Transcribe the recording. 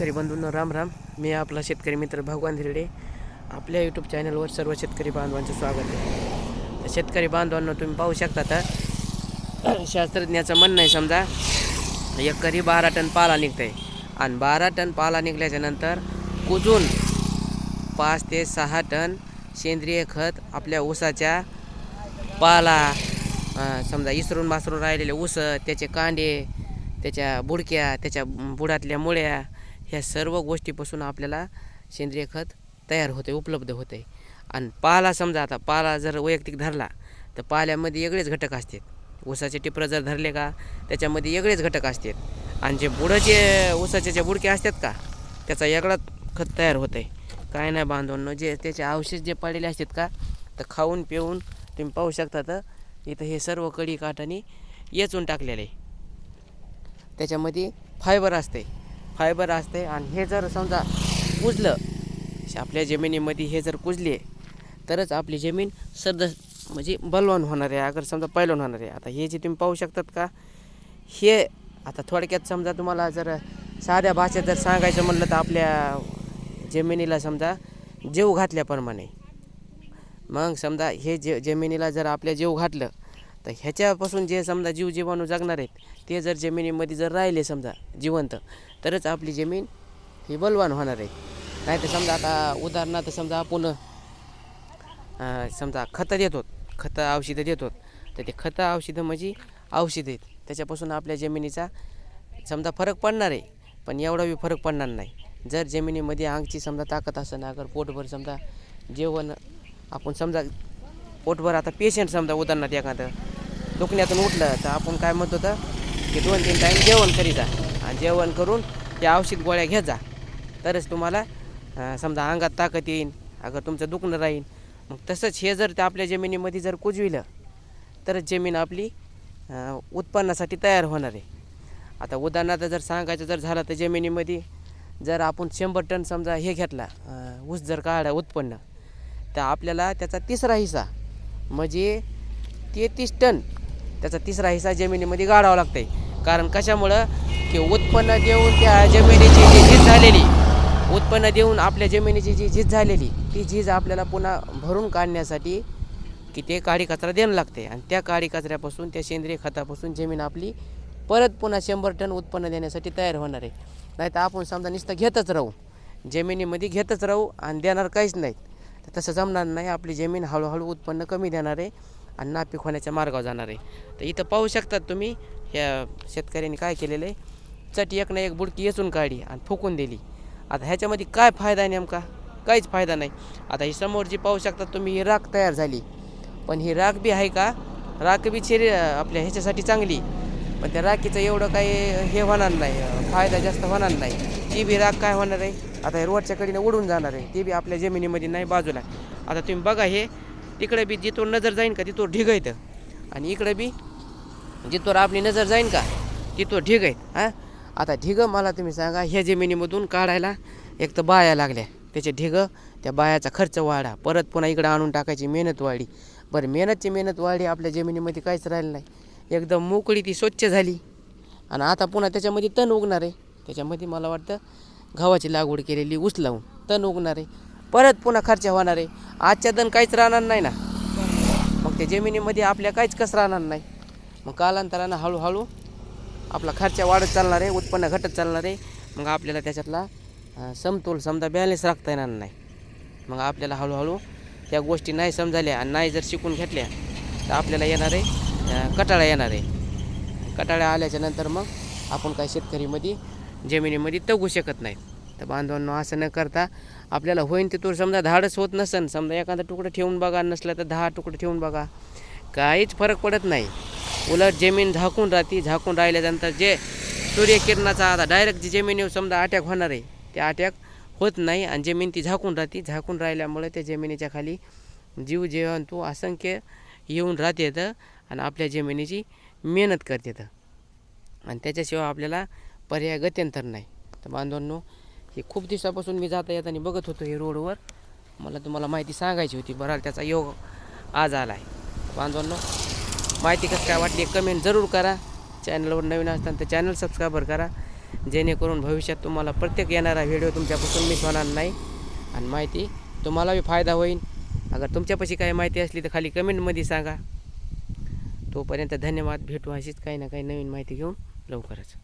शेतकरी बंधूंनो राम राम. मी आपला शेतकरी मित्र भगवान धिरडे. आपल्या यूट्यूब चॅनलवर सर्व शेतकरी बांधवांचं स्वागत आहे. शेतकरी बांधवांना तुम्ही पाहू शकता तर शास्त्रज्ञाचं म्हणणं आहे समजा एकरी बारा टन पाला निघतं आहे आणि बारा टन पाला निघल्याच्यानंतर कुजून पाच ते सहा टन सेंद्रिय खत आपल्या ऊसाच्या पाला समजा इसरून मासरून राहिलेले ऊस त्याचे कांडे त्याच्या बुडक्या त्याच्या बुडातल्या मुळ्या ह्या सर्व गोष्टीपासून आपल्याला सेंद्रिय खत तयार होते उपलब्ध होते. आणि पाला समजा आता पाला जर वैयक्तिक धरला तर पाल्यामध्ये वेगळेच घटक असतात. ऊसाचे टिपरं जर धरले का त्याच्यामध्ये वेगळेच घटक असतात. आणि जे बुडं जे ऊसाचे जे बुडके असतात का त्याचा वेगळाच खत तयार होतं आहे काय नाही बांधवांनो जे त्याचे अवशेष जे पडलेले असतात का तर खाऊन पिऊन तुम्ही पाहू शकता तर इथं हे सर्व कडी काठाने येचून टाकलेले आहे. त्याच्यामध्ये फायबर असते फायबर असते आणि हे जर समजा कुजलं आपल्या जमिनीमध्ये हे जर कुजले तरच आपली जमीन सर्द म्हणजे बलवान होणार आहे. अगर समजा पैलवान होणार आहे. आता हे जे तुम्ही पाहू शकतात का हे आता थोडक्यात समजा तुम्हाला जर साध्या भाषेत जर सांगायचं म्हणलं तर आपल्या जमिनीला समजा जीव घातल्याप्रमाणे. मग समजा हे जे जमिनीला जर आपल्या जीव घातलं तर ह्याच्यापासून जे समजा जीव जीवाणू जगणार आहेत ते जर जमिनीमध्ये जर राहिले समजा जिवंत तरच आपली जमीन ही बलवान होणार आहे. नाही तर समजा आता उदाहरणार्थ समजा आपण समजा खतं देतो खतं औषधं देतो तर ते खतं औषधं म्हणजे औषधं आहेत. त्याच्यापासून आपल्या जमिनीचा समजा फरक पडणार आहे पण एवढा बी फरक पडणार नाही. जर जमिनीमध्ये अंगची समजा ताकद असं अगर पोटभर समजा जेवण आपण समजा पोटभर आता पेशंट समजा उदाहरणार्थ एखादं दुखण्यातून उठलं तर आपण काय म्हणतो तर की दोन तीन टाईम जेवण करीत जा. जेवण करून या औषध गोळ्या घेत जा. तरच तुम्हाला समजा अंगात ताकद येईन अगर तुमचं दुखणं राहील मग तसंच हे जर ते आपल्या जमिनीमध्ये जर कुजविलं तरच जमीन आपली उत्पन्नासाठी तयार होणार आहे. आता उदाहरणार्थ जर सांगायचं जर झालं तर जमिनीमध्ये जर आपण शंभर टन समजा हे घेतला ऊस जर काढा उत्पन्न तर आपल्याला त्याचा तिसरा हिस्सा म्हणजे तेहतीस टन त्याचा तिसरा हिस्सा जमिनीमध्ये गाडावा लागतंय. कारण कशामुळं? की उत्पन्न देऊन त्या जमिनीची जी झीज झालेली उत्पन्न देऊन आपल्या जमिनीची जी झीज झालेली ती झीज आपल्याला पुन्हा भरून काढण्यासाठी की ते काडी कचरा देणं लागते आणि त्या काडी कचऱ्यापासून त्या सेंद्रिय खतापासून जमीन आपली परत पुन्हा शंभर टन उत्पन्न देण्यासाठी तयार होणार आहे. नाही तर आपण समजा नुसतं घेतच राहू. जमिनीमध्ये घेतच राहू आणि देणार काहीच नाहीत तर तसं जमणार नाही. आपली जमीन हळूहळू उत्पन्न कमी देणार आहे आणि नापीक होण्याच्या मार्गावर जाणार आहे. तर इथं पाहू शकतात तुम्ही ह्या शेतकऱ्यांनी काय केलेलं आहे? चट एक ना एक बुडकी येचून काढली आणि फुकून दिली. आता ह्याच्यामध्ये काय फायदा आहे नेमका? काहीच फायदा नाही. आता ही समोर जी पाहू शकता तुम्ही ही राख तयार झाली. पण ही राख बी आहे का? राख बी शरीर आपल्या ह्याच्यासाठी चांगली. पण त्या राखीचं एवढं काही हे होणार नाही फायदा जास्त होणार नाही. ती बी राख काय होणार आहे? आता हे रोडच्या कडीनं उडून जाणार आहे. ती बी आपल्या जमिनीमध्ये नाही बाजूला. आता तुम्ही बघा हे तिकडे बी जिथून नजर जाईन का तिथून ढिग येतं आणि इकडे बी जिथवर आपली नजर जाईन का तिथं ढिग आहेत. हां? आता ढिगं मला तुम्ही सांगा ह्या जमिनीमधून काढायला एक तर बाया लागल्या. त्याचे ढिगं त्या बायाचा खर्च वाढा. परत पुन्हा इकडं आणून टाकायची मेहनत वाढी. बरं मेहनतची मेहनत वाढी आपल्या जमिनीमध्ये काहीच राहिलं नाही. एकदम मोकळी ती स्वच्छ झाली. आणि आता पुन्हा त्याच्यामध्ये तण उगणार आहे. त्याच्यामध्ये मला वाटतं गव्हाची लागवड केलेली ऊस लावून तण उगणार आहे. परत पुन्हा खर्च होणार आहे. आजच्या तण काहीच राहणार नाही ना. मग त्या जमिनीमध्ये आपल्या काहीच कसं राहणार नाही. मग कालांतरानं हळूहळू आपला खर्च वाढत चालणार आहे उत्पन्न घटत चालणार आहे. मग आपल्याला त्याच्यातला समतोल समजा बॅलेन्स राखता येणार नाही. मग आपल्याला हळूहळू त्या गोष्टी नाही समजाल्या आणि नाही जर शिकून घेतल्या तर आपल्याला येणार आहे कटाळा येणार आहे. कटाळा आल्याच्यानंतर मग आपण काही शेतकरीमध्ये जमिनीमध्ये तगू शकत नाही. तर बांधवांनो असं न करता आपल्याला होईन ते तो समजा धाडच होत नसन समजा एखादा तुकडं ठेवून बघा नसलं तर दहा तुकडं ठेवून बघा. काहीच फरक पडत नाही. उलट जमीन झाकून राहते झाकून राहिल्यानंतर जे सूर्यकिरणाचा आता डायरेक्ट जी जमिनीवर समजा अटॅक होणार आहे ते अटॅक होत नाही आणि जमीन ती झाकून राहते. झाकून राहिल्यामुळे त्या जमिनीच्या खाली जीव जंतू असंख्य येऊन राहतात आणि आपल्या जमिनीची मेहनत करतात आणि त्याच्याशिवाय आपल्याला पर्याय गत्यंतर नाही. तर बांधवांनो हे खूप दिवसापासून मी जाता येताना बघत होतो हे रोडवर. मला तुम्हाला माहिती सांगायची होती बरं त्याचा योग आज आला आहे बांधवांनो माहिती कसं काय वाटली कमेंट जरूर करा. चॅनलवर नवीन असताना तर चॅनल सबस्क्राईबर करा. जेणेकरून भविष्यात तुम्हाला प्रत्येक येणारा व्हिडिओ तुमच्यापासून मिस होणार नाही. आणि माहिती तुम्हालाही फायदा होईल. अगर तुमच्यापाशी काही माहिती असली तर खाली कमेंटमध्ये सांगा. तोपर्यंत धन्यवाद. भेटू अशीच काही ना काही नवीन माहिती घेऊन लवकरच.